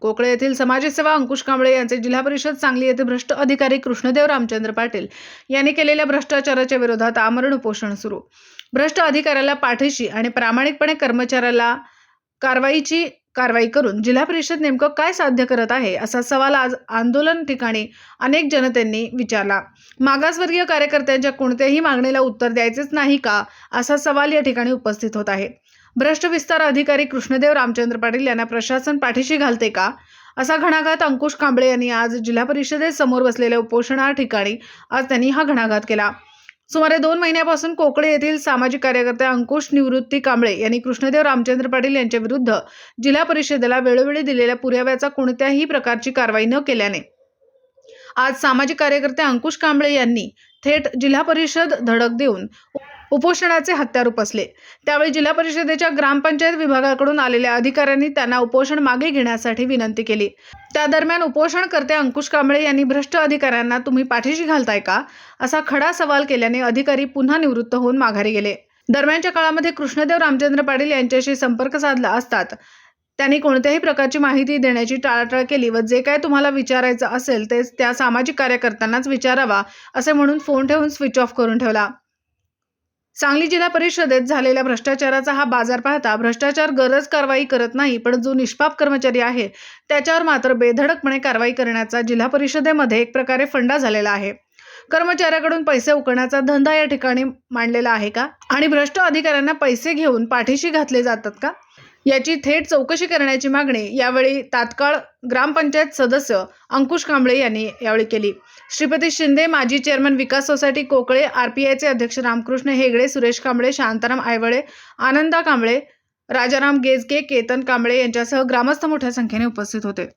कोकळे येथील समाजसेवा अंकुश कांबळे यांचे जिल्हा परिषद सांगली येथे भ्रष्ट अधिकारी कृष्णदेव रामचंद्र पाटील यांनी केलेल्या भ्रष्टाचाराच्या विरोधात आमरण उपोषण सुरू. भ्रष्ट अधिकाऱ्याला पाठीशी आणि प्रामाणिकपणे कर्मचाऱ्याला कारवाईची कारवाई करून जिल्हा परिषद नेमकं काय साध्य करत आहे असा सवाल आज आंदोलन ठिकाणी अनेक जनतेंनी विचारला. मागासवर्गीय कार्यकर्त्यांच्या कोणत्याही मागणीला उत्तर द्यायचेच नाही का असा सवाल या ठिकाणी उपस्थित होत आहे. भ्रष्ट विस्तार अधिकारी कृष्णदेव रामचंद्र पाटील यांना प्रशासन पाठीशी घालते का? असा घणाघात अंकुश कांबळे यांनी आज जिल्हा परिषदेत समोर बसलेल्या उपोषणा ठिकाणी आज त्यांनी हा घणाघात केला. सुमारे दोन महिन्यापासून कोकळे येथील सामाजिक कार्यकर्ते अंकुश निवृत्ती कांबळे यांनी कृष्णदेव रामचंद्र पाटील यांच्या विरुद्ध जिल्हा परिषदेला वेळोवेळी दिलेल्या पुराव्याचा कोणत्याही प्रकारची कारवाई न केल्याने आज सामाजिक कार्यकर्ते अंकुश कांबळे यांनी थेट जिल्हा परिषद धडक देऊन उपोषणाचे हत्यार उपसले त्यावेळी जिल्हा परिषदेच्या ग्रामपंचायत विभागाकडून आलेल्या अधिकाऱ्यांनी त्यांना उपोषण मागे घेण्यासाठी विनंती केली. त्या दरम्यान उपोषणकर्ते अंकुश कांबळे यांनी भ्रष्ट अधिकाऱ्यांना तुम्ही पाठीशी घालताय का? असा खडा सवाल केल्याने अधिकारी पुन्हा निवृत्त होऊन माघारी गेले. दरम्यानच्या काळामध्ये कृष्णदेव रामचंद्र पाटील यांच्याशी संपर्क साधला असतात. त्यांनी कोणत्याही प्रकारची माहिती देण्याची टाळाटाळ केली व जे काय तुम्हाला विचारायचं असेल ते त्या सामाजिक कार्यकर्त्यांनाच विचारावा असे म्हणून फोन ठेवून स्विच ऑफ करून ठेवला. सांगली जिल्हा परिषदेत झालेल्या भ्रष्टाचाराचा हा बाजार पाहता भ्रष्टाचार गरज कारवाई करत नाही पण जो निष्पाप कर्मचारी आहे त्याच्यावर मात्र बेधडकपणे कारवाई करण्याचा जिल्हा परिषदेमध्ये एक प्रकारे फंडा झालेला आहे. कर्मचाऱ्याकडून पैसे उकळण्याचा धंदा या ठिकाणी मांडलेला आहे का? आणि भ्रष्ट अधिकाऱ्यांना पैसे घेऊन पाठीशी घातले जातात का? याची थेट चौकशी करण्याची मागणी यावेळी तात्काळ ग्रामपंचायत सदस्य अंकुश कांबळे यांनी यावेळी केली. श्रीपती शिंदे माजी चेअरमन विकास सोसायटी कोकळे आरपीआयचे अध्यक्ष रामकृष्ण हेगडे सुरेश कांबळे शांताराम आयवळे आनंदा कांबळे राजाराम गेजके केतन कांबळे यांच्यासह ग्रामस्थ मोठ्या संख्येने उपस्थित होते.